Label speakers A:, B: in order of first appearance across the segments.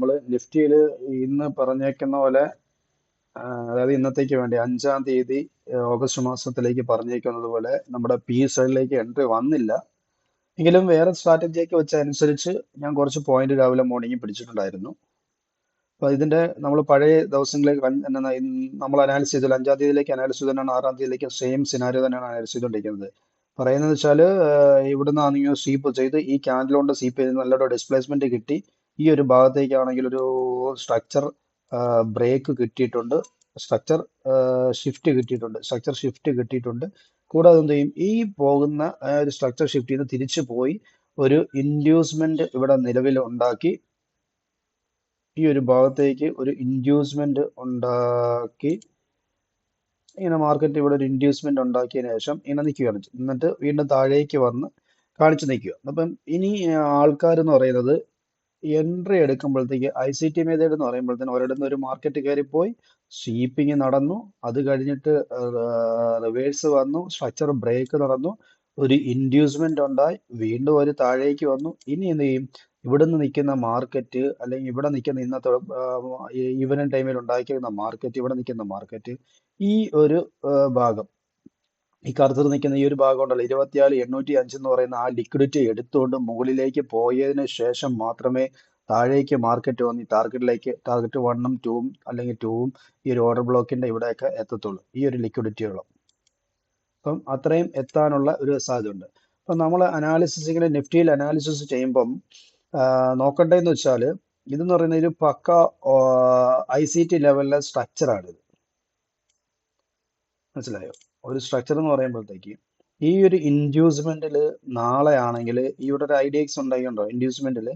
A: നമ്മൾ നിഫ്റ്റിയിൽ ഇന്ന് പറഞ്ഞേക്കുന്ന പോലെ അതായത് ഇന്നത്തേക്ക് വേണ്ടി അഞ്ചാം തീയതി ഓഗസ്റ്റ് മാസത്തിലേക്ക് പറഞ്ഞേക്കുന്നത് പോലെ നമ്മുടെ പി സൈഡിലേക്ക് എൻട്രി വന്നില്ല. എങ്കിലും വേറെ സ്ട്രാറ്റജിയൊക്കെ വെച്ച അനുസരിച്ച് ഞാൻ കുറച്ച് പോയിന്റ് രാവിലെ മോർണിംഗ് പിടിച്ചിട്ടുണ്ടായിരുന്നു. അപ്പൊ ഇതിന്റെ നമ്മൾ പഴയ ദിവസങ്ങളിലേക്ക് നമ്മൾ അനാലിസ് ചെയ്തത് അഞ്ചാം തീയതിയിലേക്ക് അനാലിസ് തന്നെയാണ് ആറാം തീയതിയിലേക്ക് സെയിം സിനാരിയോ തന്നെയാണ് അനാലിസ് ചെയ്തുകൊണ്ടിരിക്കുന്നത്. പറയുന്നത് വെച്ചാൽ ഇവിടുന്ന് ആണെങ്കിൽ സ്വീപ്പ് ചെയ്ത് ഈ ക്യാൻഡിൽ കൊണ്ട് സ്വീപ്പ് ചെയ്ത് നല്ലൊരു ഡിസ്പ്ലേസ്മെന്റ് കിട്ടി. ഈ ഒരു ഭാഗത്തേക്കാണെങ്കിൽ ഒരു സ്ട്രക്ചർ ബ്രേക്ക് കിട്ടിയിട്ടുണ്ട്. സ്ട്രക്ചർ ഷിഫ്റ്റ് കിട്ടിയിട്ടുണ്ട്. സ്ട്രക്ചർ ഷിഫ്റ്റ് കിട്ടിയിട്ടുണ്ട്. കൂടാതെ എന്ത് ചെയ്യും? ഈ പോകുന്ന ഒരു സ്ട്രക്ചർ ഷിഫ്റ്റ് ചെയ്ത് തിരിച്ചു പോയി ഒരു ഇൻഡ്യൂസ്മെന്റ് ഇവിടെ നിലവിൽ ഉണ്ടാക്കി ഈ ഒരു ഭാഗത്തേക്ക് ഒരു ഇൻഡ്യൂസ്മെന്റ് ഉണ്ടാക്കി. ഇങ്ങനെ മാർക്കറ്റ് ഇവിടെ ഒരു ഇൻഡ്യൂസ്മെന്റ് ഉണ്ടാക്കിയതിനു ശേഷം ഇങ്ങനെ നിൽക്കുകയാണ്. എന്നിട്ട് വീണ്ടും താഴേക്ക് വന്ന് കാണിച്ചു നിൽക്കുക. അപ്പം ഇനി ആൾക്കാർ എന്ന് പറയുന്നത് എൻട്രി എടുക്കുമ്പോഴത്തേക്ക് ഐ സി ടി മെത്തേഡ് എന്ന് പറയുമ്പോഴത്തേന് ഒരിടത്ത് ഒരു മാർക്കറ്റ് കയറിപ്പോയി സ്വീപ്പിംഗ് നടന്നു. അത് കഴിഞ്ഞിട്ട് റിവേഴ്സ് വന്നു സ്ട്രക്ചർ ബ്രേക്ക് നടന്നു. ഒരു ഇൻഡ്യൂസ്മെന്റ് ഉണ്ടായി. വീണ്ടും ഒരു താഴേക്ക് വന്നു. ഇനി എന്ത് ചെയ്യും? ഇവിടുന്ന് നിൽക്കുന്ന മാർക്കറ്റ് അല്ലെങ്കിൽ ഇവിടെ നിൽക്കുന്ന ഇന്നത്തെ ഈവനിങ് ടൈമിൽ ഉണ്ടാക്കിയിരുന്ന മാർക്കറ്റ് ഇവിടെ നിൽക്കുന്ന മാർക്കറ്റ് ഈ ഒരു ഭാഗം. ഈ കറുത്തർ നിൽക്കുന്ന ഈ ഒരു ഭാഗം ഉണ്ടല്ലോ ഇരുപത്തിയാൽ എണ്ണൂറ്റി അഞ്ച് എന്ന് പറയുന്ന ആ ലിക്വിഡിറ്റി എടുത്തുകൊണ്ട് മുകളിലേക്ക് പോയതിനു ശേഷം മാത്രമേ താഴേക്ക് മാർക്കറ്റ് വന്ന്. ടാർഗറ്റിലേക്ക് ടാർഗറ്റ് വണ്ണും ടൂവും അല്ലെങ്കിൽ ടൂവും ഈ ഒരു ഓർഡർ ബ്ലോക്കിന്റെ ഇവിടെയൊക്കെ എത്തത്തുള്ളൂ. ഈ ഒരു ലിക്വിഡിറ്റിയുള്ള അപ്പം അത്രയും എത്താനുള്ള ഒരു സാധ്യത ഉണ്ട് അപ്പം നമ്മൾ അനാലിസിസ് ഇങ്ങനെ നിഫ്റ്റിയിൽ അനാലിസിസ് ചെയ്യുമ്പം നോക്കണ്ടേന്ന് വെച്ചാൽ ഇതെന്ന് പറയുന്ന ഒരു പക്ക ഐ സി ടി ലെവലിലെ സ്ട്രക്ചറാണിത് മനസ്സിലായോ? ഒരു സ്ട്രക്ചർ എന്ന് പറയുമ്പോഴത്തേക്ക് ഈ ഒരു ഇൻഡ്യൂസ്മെന്റിൽ നാളെ ആണെങ്കിൽ ഇവിടെ ഒരു ഐഡിയക്സ് ഉണ്ടായി എക്സ് ഉണ്ടായിട്ടുണ്ടോ ഇൻഡ്യൂസ്മെന്റിൽ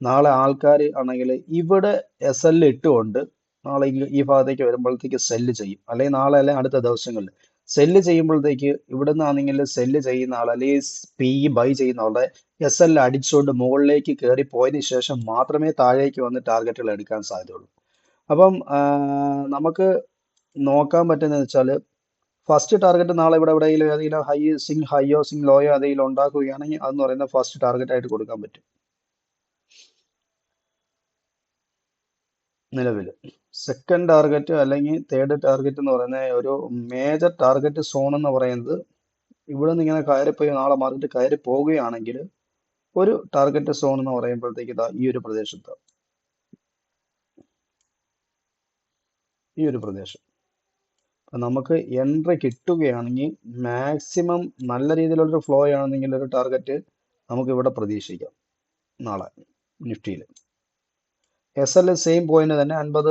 A: നാളെ ആൾക്കാർ ആണെങ്കിൽ ഇവിടെ എസ് എൽ ഇട്ടുകൊണ്ട് നാളെ ഈ- ഈ ഭാഗത്തേക്ക് വരുമ്പോഴത്തേക്ക് സെല്ല് ചെയ്യും. അല്ലെങ്കിൽ നാളെ അല്ലെങ്കിൽ അടുത്ത ദിവസങ്ങളിൽ സെല്ല് ചെയ്യുമ്പോഴത്തേക്ക് ഇവിടെ നിന്നാണെങ്കിൽ സെല്ല് ചെയ്യുന്ന ആൾ അല്ലെങ്കിൽ പി ബൈ ചെയ്യുന്ന ആളുടെ എസ് എൽ അടിച്ചുകൊണ്ട് മുകളിലേക്ക് കയറി പോയതിന് ശേഷം മാത്രമേ താഴേക്ക് വന്ന് ടാർഗറ്റുകൾ എടുക്കാൻ സാധ്യതയുള്ളൂ. അപ്പം നമുക്ക് നോക്കാൻ പറ്റുന്നത് വെച്ചാൽ ഫസ്റ്റ് ടാർഗറ്റ് നാളെ ഇവിടെ എവിടെയെങ്കിലും ഏതെങ്കിലും ഹൈ സിങ് ഹൈയോ സിങ് ലോയോ ഏതെങ്കിലും ഉണ്ടാക്കുകയാണെങ്കിൽ അതെന്ന് പറയുന്ന ഫസ്റ്റ് ടാർഗറ്റ് ആയിട്ട് കൊടുക്കാൻ പറ്റും. നിലവിൽ. സെക്കൻഡ് ടാർഗറ്റ് അല്ലെങ്കിൽ തേർഡ് ടാർഗറ്റ് എന്ന് പറയുന്ന ഒരു മേജർ ടാർഗറ്റ് സോൺ എന്ന് പറയുന്നത് ഇവിടെ നിന്ന് ഇങ്ങനെ കയറിപ്പോയി നാളെ മാർക്കറ്റ് കയറി പോവുകയാണെങ്കിൽ ഒരു ടാർഗറ്റ് സോൺ എന്ന് പറയുമ്പോഴത്തേക്ക് ഇതാ ഈ ഒരു പ്രദേശത്ത്. ഈ ഒരു പ്രദേശം. അപ്പൊ നമുക്ക് എൻട്രി കിട്ടുകയാണെങ്കിൽ മാക്സിമം നല്ല രീതിയിലുള്ളൊരു ഫ്ലോ ആണെന്നെങ്കിൽ ഒരു ടാർഗറ്റ് നമുക്ക് ഇവിടെ പ്രതീക്ഷിക്കാം നാളെ നിഫ്റ്റിയിൽ എസ് എൽ സെയിം പോയിന്റ് തന്നെ അൻപത്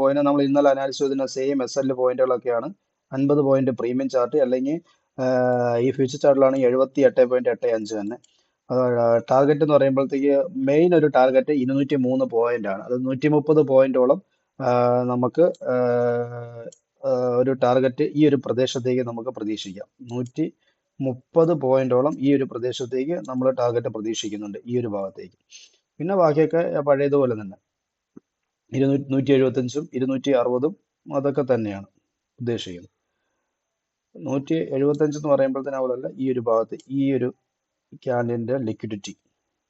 A: പോയിന്റ് നമ്മൾ ഇന്നലെ അനാലിസ് ചെയ്തിരുന്ന സെയിം എസ് എൽ പോയിന്റുകളൊക്കെയാണ് അൻപത് പോയിന്റ് പ്രീമിയം ചാർട്ട് അല്ലെങ്കിൽ ഈ ഫ്യൂച്ചർ ചാർട്ടിലാണെങ്കിൽ എഴുപത്തി എട്ട് പോയിന്റ് എട്ട് അഞ്ച് തന്നെ. ടാർഗറ്റ് എന്ന് പറയുമ്പോഴത്തേക്ക് മെയിൻ ഒരു ടാർഗറ്റ് ഇരുന്നൂറ്റി മൂന്ന് പോയിന്റ് ആണ്. അത് നൂറ്റി മുപ്പത് പോയിന്റോളം നമുക്ക് ഒരു ടാർഗറ്റ് ഈ ഒരു പ്രദേശത്തേക്ക് നമുക്ക് പ്രതീക്ഷിക്കാം. നൂറ്റി മുപ്പത് പോയിന്റോളം ഈ ഒരു പ്രദേശത്തേക്ക് നമ്മൾ ടാർഗറ്റ് പ്രതീക്ഷിക്കുന്നുണ്ട് ഈ ഒരു ഭാഗത്തേക്ക്. പിന്നെ ബാക്കിയൊക്കെ പഴയതുപോലെ തന്നെ. ഇരുന്നൂറ്റി നൂറ്റി എഴുപത്തഞ്ചും ഇരുന്നൂറ്റി അറുപതും അതൊക്കെ തന്നെയാണ് ഉദ്ദേശിക്കുന്നത്. നൂറ്റി എഴുപത്തഞ്ച് എന്ന് പറയുമ്പോഴത്തേന് ഈ ഒരു ഭാഗത്ത് ഈ ഒരു ക്യാൻഡിന്റെ ലിക്വിഡിറ്റി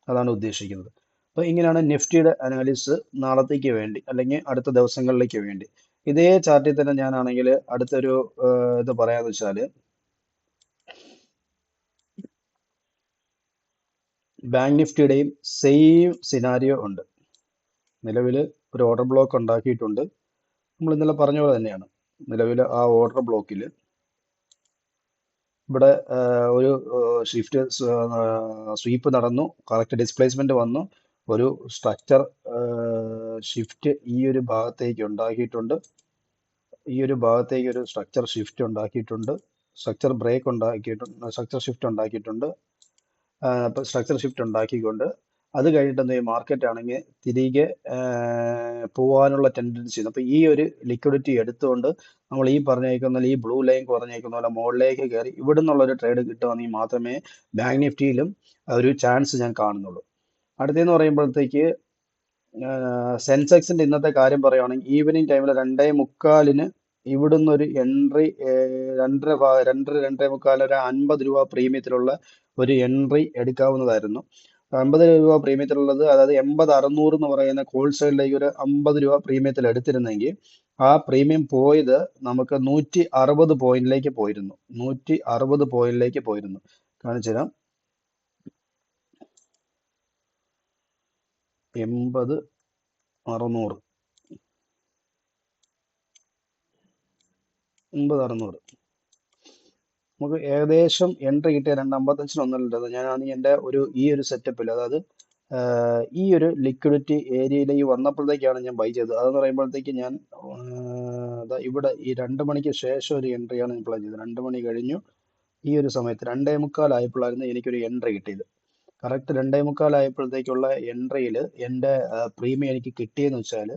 A: അതാണ് ഉദ്ദേശിക്കുന്നത്. അപ്പോൾ ഇങ്ങനെയാണ് നിഫ്റ്റിയുടെ അനാലിസിസ് നാളത്തേക്ക് വേണ്ടി അല്ലെങ്കിൽ അടുത്ത ദിവസങ്ങളിലേക്ക് വേണ്ടി ഇതേ ചാർട്ടിൽ തന്നെ ഞാനാണെങ്കിൽ അടുത്തൊരു ഇത് പറയാന്ന് വെച്ചാൽ ബാങ്ക് നിഫ്റ്റിയുടെയും സെയിം സിനാരിയോ ഉണ്ട്. നിലവിൽ ഒരു ഓർഡർ ബ്ലോക്ക് ഉണ്ടാക്കിയിട്ടുണ്ട്. നമ്മൾ ഇന്നലെ പറഞ്ഞ പോലെ തന്നെയാണ്. നിലവിൽ ആ ഓർഡർ ബ്ലോക്കിൽ ഇവിടെ ഒരു ഷിഫ്റ്റ് സ്വീപ്പ് നടന്നു. കറക്റ്റ് ഡിസ്പ്ലേസ്മെന്റ് വന്നു. ഒരു സ്ട്രക്ചർ ഷിഫ്റ്റ് ഈ ഒരു ഭാഗത്തേക്ക് ഉണ്ടാക്കിയിട്ടുണ്ട്. ഈ ഒരു ഭാഗത്തേക്ക് ഒരു സ്ട്രക്ചർ ഷിഫ്റ്റ് ഉണ്ടാക്കിയിട്ടുണ്ട്. സ്ട്രക്ചർ ബ്രേക്ക് ഉണ്ടാക്കിയിട്ടുണ്ട് സ്ട്രക്ചർ ഷിഫ്റ്റ് ഉണ്ടാക്കിയിട്ടുണ്ട്. സ്ട്രക്ചർ ഷിഫ്റ്റ് ഉണ്ടാക്കിക്കൊണ്ട് അത് കഴിഞ്ഞിട്ട് എന്ത് മാർക്കറ്റ് ആണെങ്കിൽ തിരികെ പോകാനുള്ള ടെൻഡൻസി അപ്പോൾ ഈ ഒരു ലിക്വിഡിറ്റി എടുത്തുകൊണ്ട് നമ്മൾ ഈ പറഞ്ഞേക്കുന്ന ഈ ബ്ലൂ ലൈൻ പറഞ്ഞേക്കുന്ന പോലെ മുകളിലേക്ക് കയറി ഇവിടെ നിന്നുള്ളൊരു ട്രേഡ് കിട്ടുകയാണെങ്കിൽ മാത്രമേ ബാങ്ക് നിഫ്റ്റിയിലും ഒരു ചാൻസ് ഞാൻ കാണുന്നുള്ളൂ. അടുത്തെന്ന് പറയുമ്പോഴത്തേക്ക് സെൻസെക്സിന്റെ ഇന്നത്തെ കാര്യം പറയുകയാണെങ്കിൽ ഈവനിങ് ടൈമിൽ രണ്ടേ മുക്കാലിന് ഇവിടുന്ന് ഒരു എൻട്രി രണ്ടര രണ്ടര രണ്ടേ മുക്കാൽ ഒരു അൻപത് രൂപ പ്രീമിയത്തിലുള്ള ഒരു എൻട്രി എടുക്കാവുന്നതായിരുന്നു. അമ്പത് രൂപ പ്രീമിയത്തിലുള്ളത് അതായത് എൺപത് അറുന്നൂറ് എന്ന് പറയുന്ന കോൾ സൈഡിലേക്ക് ഒരു അമ്പത് രൂപ പ്രീമിയത്തിൽ എടുത്തിരുന്നെങ്കിൽ ആ പ്രീമിയം പോയത് നമുക്ക് നൂറ്റി അറുപത് പോയിന്റിലേക്ക് പോയിരുന്നു. നൂറ്റി അറുപത് പോയിന്റിലേക്ക് പോയിരുന്നു. കാണിച്ചു എൺപത് അറുന്നൂറ്. എൺപത് അറുന്നൂറ്. നമുക്ക് ഏകദേശം എൻട്രി കിട്ടിയ രണ്ട് അമ്പത്തഞ്ചിന് ഒന്നല്ലത് ഞാൻ എന്റെ ഒരു ഈ ഒരു സെറ്റപ്പിൽ അതായത് ഈ ഒരു ലിക്വിഡിറ്റി ഏരിയയിലേക്ക് വന്നപ്പോഴത്തേക്കാണ് ഞാൻ ബൈ ചെയ്തത്. അതെന്ന് പറയുമ്പോഴത്തേക്ക് ഞാൻ ഇവിടെ ഈ രണ്ട് മണിക്ക് ശേഷം ഒരു എൻട്രിയാണ് ഞാൻ പ്ലാൻ ചെയ്തത്. രണ്ട് മണി കഴിഞ്ഞു ഈ ഒരു സമയത്ത് രണ്ടേ മുക്കാലായപ്പോഴായിരുന്നു എനിക്കൊരു എൻട്രി കിട്ടിയത്. കറക്റ്റ് രണ്ടേ മുക്കാലായപ്പോഴത്തേക്കുള്ള എൻട്രിയിൽ എന്റെ പ്രീമിയം എനിക്ക് കിട്ടിയെന്ന് വെച്ചാൽ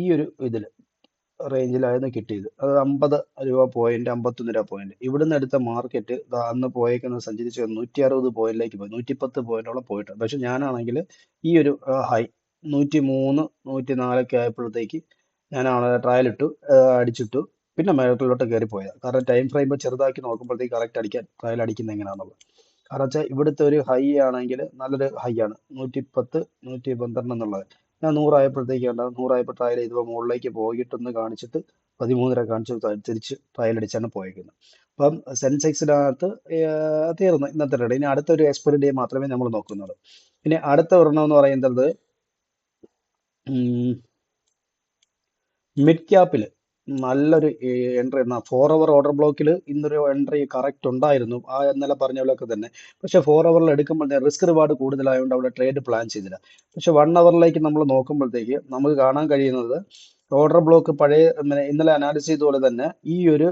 A: ഈ ഒരു ഇതിൽ റേഞ്ചിലായിരുന്നു കിട്ടിയത്. അത് അമ്പത് രൂപ പോയിന്റ് അമ്പത്തൊന്ന് രൂപ പോയിന്റ് ഇവിടുന്ന് എടുത്ത മാർക്കറ്റ് അന്ന് പോയേക്കുന്ന സഞ്ചരിച്ച് നൂറ്റി അറുപത് പോയിന്റിലേക്ക് പോയി. നൂറ്റിപ്പത്ത് പോയിന്റോളം പോയിട്ടുണ്ട് പക്ഷെ ഞാനാണെങ്കിൽ ഈ ഒരു ഹൈ നൂറ്റി മൂന്ന് നൂറ്റി നാലൊക്കെ ആയപ്പോഴത്തേക്ക് ട്രയൽ ഇട്ടു അടിച്ചിട്ടു. പിന്നെ മേഖലയിലോട്ട് കയറി പോയത് കാരണം ടൈം ഫ്രെയിം ചെറുതാക്കി നോക്കുമ്പോഴത്തേക്ക് കറക്റ്റ് അടിക്കാൻ ട്രയൽ അടിക്കുന്നത് എങ്ങനെയാണെന്നുള്ളത് കാരണം വെച്ചാൽ ഇവിടുത്തെ ഒരു ഹൈ ആണെങ്കിൽ നല്ലൊരു ഹൈ ആണ്. നൂറ്റി പത്ത് നൂറ്റി പന്ത്രണ്ട് എന്നുള്ളത്. ഞാൻ നൂറായപ്പോഴത്തേക്ക് ഉണ്ടാവും നൂറായപ്പോൾ ട്രയൽ ചെയ്തപ്പോൾ മുകളിലേക്ക് പോയിട്ടൊന്ന് കാണിച്ചിട്ട് പതിമൂന്നര കാണിച്ച് തിരിച്ച് ട്രയൽ അടിച്ചാണ് പോയേക്കുന്നത്. അപ്പം സെൻസെക്സിനകത്ത് തീർന്നു. ഇന്നത്തെ ഡേ ഇനി അടുത്തൊരു എക്സ്പയറി ഡേ മാത്രമേ നമ്മൾ നോക്കുന്നുള്ളൂ. പിന്നെ അടുത്ത ഒരെണ്ണം എന്ന് പറയുന്നത് മിഡ് ക്യാപ്പിൽ നല്ലൊരു എൻട്രി എന്നാ ഫോർ അവർ ഓർഡർ ബ്ലോക്കിൽ ഇന്നൊരു എൻട്രി കറക്റ്റ് ഉണ്ടായിരുന്നു. ആ ഇന്നലെ പറഞ്ഞ പോലെയൊക്കെ തന്നെ. പക്ഷെ ഫോർ അവറിൽ എടുക്കുമ്പോൾ റിസ്ക് റിവാർഡ് കൂടുതലായതുകൊണ്ട് അവിടെ ട്രേഡ് പ്ലാൻ ചെയ്തില്ല. പക്ഷെ വൺ അവറിലേക്ക് നമ്മൾ നോക്കുമ്പോഴത്തേക്ക് നമുക്ക് കാണാൻ കഴിയുന്നത് ഓർഡർ ബ്ലോക്ക് പഴയ ഇന്നലെ അനാലിസ് ചെയ്ത പോലെ തന്നെ ഈ ഒരു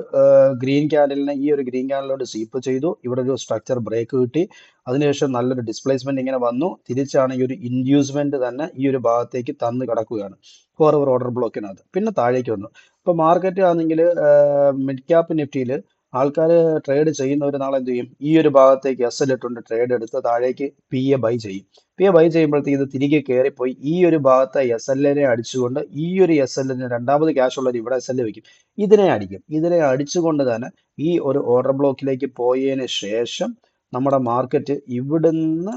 A: ഗ്രീൻ ക്യാൻഡലിനെ ഈ ഒരു ഗ്രീൻ ക്യാൻഡലോട് സീപ്പ് ചെയ്തു. ഇവിടെ ഒരു സ്ട്രക്ചർ ബ്രേക്ക് കിട്ടി. അതിനുശേഷം നല്ലൊരു ഡിസ്പ്ലേസ്മെന്റ് ഇങ്ങനെ വന്നു. തിരിച്ചാണ് ഈ ഒരു ഇൻഡ്യൂസ്മെന്റ് തന്നെ ഈ ഒരു ഭാഗത്തേക്ക് തന്ന് കിടക്കുകയാണ്. ഫോർ അവർ ഓർഡർ ബ്ലോക്കിനകത്ത് പിന്നെ താഴേക്ക് വന്നു. ഇപ്പൊ മാർക്കറ്റ് ആണെങ്കിൽ മിഡ് ക്യാപ്പ് നിഫ്റ്റിയിൽ ആൾക്കാർ ട്രേഡ് ചെയ്യുന്നവർ നാളെ എന്ത് ചെയ്യും? ഈ ഒരു ഭാഗത്തേക്ക് എസ് എൽ ഇട്ടുണ്ട് ട്രേഡ് എടുത്ത് താഴേക്ക് പി എ ബൈ ചെയ്യും. പി എ ബൈ ചെയ്യുമ്പോഴത്തേക്ക് ഇത് തിരികെ കയറിപ്പോയി ഈ ഒരു ഭാഗത്തെ എസ് എല്ലിനെ അടിച്ചുകൊണ്ട് ഈ ഒരു എസ് എല്ലിന് രണ്ടാമത് ക്യാഷ് ഉള്ളവർ ഇവിടെ എസ് എൽ വെക്കും. ഇതിനെ അടിക്കും. ഇതിനെ അടിച്ചുകൊണ്ട് തന്നെ ഈ ഒരു ഓർഡർ ബ്ലോക്കിലേക്ക് പോയതിന് ശേഷം നമ്മുടെ മാർക്കറ്റ് ഇവിടുന്ന്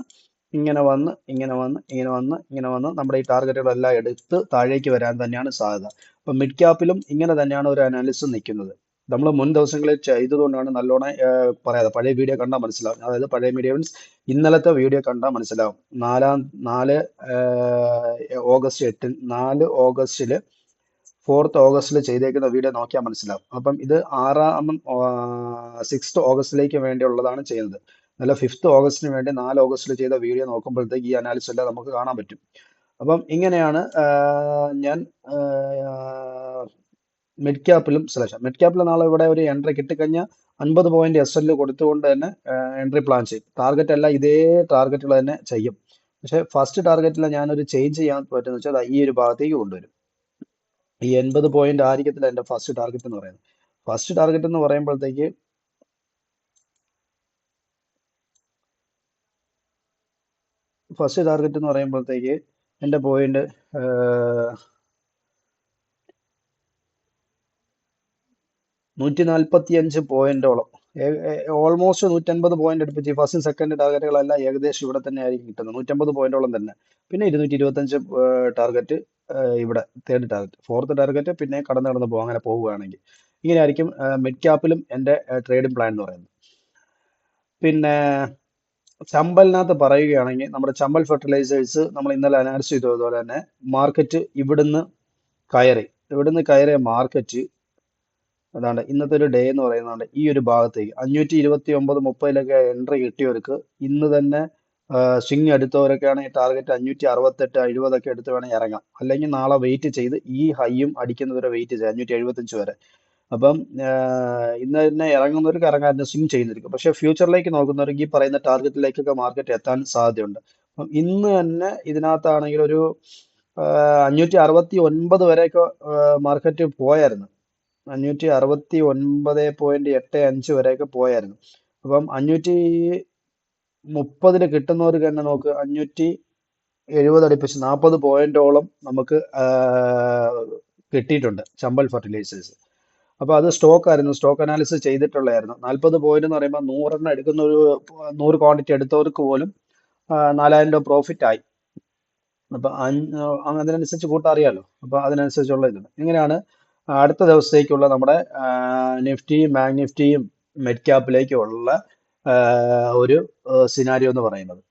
A: ഇങ്ങനെ വന്ന് ഇങ്ങനെ വന്ന് ഇങ്ങനെ വന്ന് ഇങ്ങനെ വന്ന് നമ്മുടെ ഈ ടാർഗറ്റുകളെല്ലാം എടുത്ത് താഴേക്ക് വരാൻ തന്നെയാണ് സാധ്യത. അപ്പൊ മിഡ് ക്യാപ്പിലും ഇങ്ങനെ തന്നെയാണ് ഒരു അനാലിസിസ് നിൽക്കുന്നത്. നമ്മൾ മുൻ ദിവസങ്ങളിൽ ചെയ്തതുകൊണ്ടാണ് നല്ലോണം പറയാതെ പഴയ വീഡിയോ കണ്ടാൽ മനസ്സിലാവും. അതായത് പഴയ വീഡിയോ മീൻസ് ഇന്നലത്തെ വീഡിയോ കണ്ടാൽ മനസ്സിലാവും. നാലാം നാല് ഓഗസ്റ്റ് എട്ടിൽ നാല് ഓഗസ്റ്റിൽ ഫോർത്ത് ഓഗസ്റ്റിൽ ചെയ്തേക്കുന്ന വീഡിയോ നോക്കിയാൽ മനസ്സിലാവും. അപ്പം ഇത് ആറാം സിക്സ്ത് ഓഗസ്റ്റിലേക്ക് വേണ്ടിയുള്ളതാണ് ചെയ്യുന്നത്. നല്ല ഫിഫ്ത്ത് ഓഗസ്റ്റിന് വേണ്ടി നാല് ഓഗസ്റ്റിൽ ചെയ്ത വീഡിയോ നോക്കുമ്പോഴത്തേക്ക് ഈ അനാലിസിസ് എല്ലാം നമുക്ക് കാണാൻ പറ്റും. അപ്പം ഇങ്ങനെയാണ് ഞാൻ മിഡ് ക്യാപ്പിലും സെലക്ഷൻ മിഡ് ക്യാപ്പിൽ നാളെ ഇവിടെ ഒരു എൻട്രി കിട്ടിക്കഴിഞ്ഞാൽ അൻപത് പോയിന്റ് എസ് എല്ലിൽ കൊടുത്തുകൊണ്ട് തന്നെ എൻട്രി പ്ലാൻ ചെയ്യും. ടാർഗറ്റ് എല്ലാം ഇതേ ടാർഗറ്റുകൾ തന്നെ ചെയ്യും. പക്ഷേ ഫസ്റ്റ് ടാർഗറ്റിൽ ഞാനൊരു ചേഞ്ച് ചെയ്യാൻ പറ്റുന്ന വെച്ചാൽ ഈ ഒരു ഭാഗത്തേക്ക് കൊണ്ടുവരും. ഈ എൺപത് പോയിന്റ് ആയിരിക്കത്തില്ല എന്റെ ഫസ്റ്റ് ടാർഗറ്റ് എന്ന് പറയുന്നത്. ഫസ്റ്റ് ടാർഗറ്റ് എന്ന് പറയുമ്പോഴത്തേക്ക് ഫസ്റ്റ് ടാർഗറ്റ് എന്ന് പറയുമ്പോഴത്തേക്ക് എന്റെ പോയിന്റ് നൂറ്റി നാൽപ്പത്തി അഞ്ച് പോയിന്റോളം ഓൾമോസ്റ്റ് നൂറ്റൻപത് പോയിന്റ് അടുപ്പിച്ച് ഫസ്റ്റ് സെക്കൻഡ് ടാർഗറ്റുകളെല്ലാം ഏകദേശം ഇവിടെ തന്നെ ആയിരിക്കും കിട്ടുന്നത്. നൂറ്റമ്പത് പോയിന്റോളം തന്നെ. പിന്നെ ഇരുന്നൂറ്റി ഇരുപത്തഞ്ച് ടാർഗറ്റ് ഇവിടെ തേർഡ് ടാർഗറ്റ് ഫോർത്ത് ടാർഗറ്റ് പിന്നെ കടന്നു കടന്ന് പോകും അങ്ങനെ പോവുകയാണെങ്കിൽ. ഇങ്ങനെയായിരിക്കും മിഡ് ക്യാപ്പിലും എന്റെ ട്രേഡിംഗ് പ്ലാൻ എന്ന് പറയുന്നത്. പിന്നെ ചമ്പലിനകത്ത് പറയുകയാണെങ്കിൽ നമ്മുടെ ചമ്പൽ ഫെർട്ടിലൈസേഴ്സ് നമ്മൾ ഇന്നലെ അനാലിസ് ചെയ്തതുപോലെ തന്നെ മാർക്കറ്റ് ഇവിടുന്ന് കയറി. ഇവിടുന്ന് കയറിയ മാർക്കറ്റ് അതാണ്ട് ഇന്നത്തെ ഒരു ഡേ എന്ന് പറയുന്നത് ഈ ഒരു ഭാഗത്തേക്ക്. അഞ്ഞൂറ്റി ഇരുപത്തി ഒമ്പത് മുപ്പതിലൊക്കെ എൻട്രി കിട്ടിയവർക്ക് ഇന്ന് തന്നെ സ്വിങ് എടുത്തവരൊക്കെ ആണെങ്കിൽ ടാർഗറ്റ് അഞ്ഞൂറ്റി അറുപത്തെട്ട് എഴുപതൊക്കെ എടുത്ത് വേണമെങ്കിൽ ഇറങ്ങാം. അല്ലെങ്കിൽ നാളെ വെയിറ്റ് ചെയ്ത് ഈ ഹൈയും അടിക്കുന്നവരെ വെയിറ്റ് ചെയ്ത് അഞ്ഞൂറ്റി എഴുപത്തഞ്ച് വരെ. അപ്പം ഇന്ന് തന്നെ ഇറങ്ങുന്നവർക്ക് ഇറങ്ങാൻ സ്വിങ് ചെയ്യുന്നിരിക്കും പക്ഷേ ഫ്യൂച്ചറിലേക്ക് നോക്കുന്നവർക്ക് ഈ പറയുന്ന ടാർഗറ്റിലേക്കൊക്കെ മാർക്കറ്റ് എത്താൻ സാധ്യതയുണ്ട്. അപ്പം ഇന്ന് തന്നെ ഇതിനകത്താണെങ്കിൽ ഒരു അഞ്ഞൂറ്റി അറുപത്തി ഒൻപത് വരെയൊക്കെ മാർക്കറ്റ് പോയായിരുന്നു. അഞ്ഞൂറ്റി അറുപത്തി ഒൻപത് പോയിന്റ് എട്ട് അഞ്ച് വരെയൊക്കെ പോയായിരുന്നു. അപ്പം അഞ്ഞൂറ്റി മുപ്പതിൽ കിട്ടുന്നവർക്ക് തന്നെ നോക്ക് അഞ്ഞൂറ്റി എഴുപത് അടുപ്പിച്ച് നാൽപ്പത് പോയിന്റോളം നമുക്ക് കിട്ടിയിട്ടുണ്ട് ചമ്പൽ ഫെർട്ടിലൈസേഴ്സ്. അപ്പോൾ അത് സ്റ്റോക്ക് ആയിരുന്നു സ്റ്റോക്ക് അനാലിസിസ് ചെയ്തിട്ടുള്ളതായിരുന്നു. നാൽപ്പത് പോയിന്റ് എന്ന് പറയുമ്പോൾ നൂറെണ്ണം എടുക്കുന്ന ഒരു നൂറ് ക്വാണ്ടിറ്റി എടുത്തവർക്ക് പോലും നാലായിരം രൂപ പ്രോഫിറ്റ് ആയി അപ്പൊ അതിനനുസരിച്ച് കൂട്ടറിയാലോ അപ്പൊ അതിനനുസരിച്ചുള്ള ഇതുണ്ട്. ഇങ്ങനെയാണ് അടുത്ത ദിവസത്തേക്കുള്ള നമ്മുടെ നിഫ്റ്റിയും ബാങ്ക് നിഫ്റ്റിയും മെഡ് ക്യാപ്പിലേക്കുള്ള ഒരു സിനാരിയോ എന്ന് പറയുന്നത്.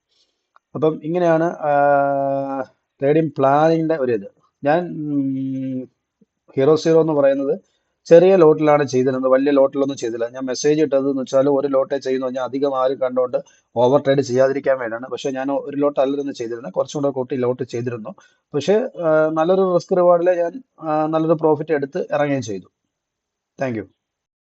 A: അപ്പം ഇങ്ങനെയാണ് ട്രേഡിംഗ് പ്ലാനിങ്ങിന്റെ ഒരു ഇത്. ഞാൻ ഹീറോ സീറോ എന്ന് പറയുന്നത് ചെറിയ ലോട്ടിലാണ് ചെയ്തിരുന്നത് വലിയ ലോട്ടിലൊന്നും ചെയ്തില്ല. ഞാൻ മെസ്സേജ് ഇട്ടത് എന്ന് വെച്ചാൽ ഒരു ലോട്ടേ ചെയ്യുന്നു. ഞാൻ അധികം ആരും കണ്ടുകൊണ്ട് ഓവർ ട്രേഡ് ചെയ്യാതിരിക്കാൻ വേണ്ടിയാണ്. പക്ഷേ ഞാൻ ഒരു ലോട്ട് അല്ലായിരുന്നു ചെയ്തിരുന്നത്. കുറച്ചും കൂടെ കൂട്ടി ലോട്ട് ചെയ്തിരുന്നു. പക്ഷേ നല്ലൊരു റിസ്ക് റിവാർഡിൽ ഞാൻ നല്ലൊരു പ്രോഫിറ്റ് എടുത്ത് ഇറങ്ങുകയും ചെയ്തു. താങ്ക്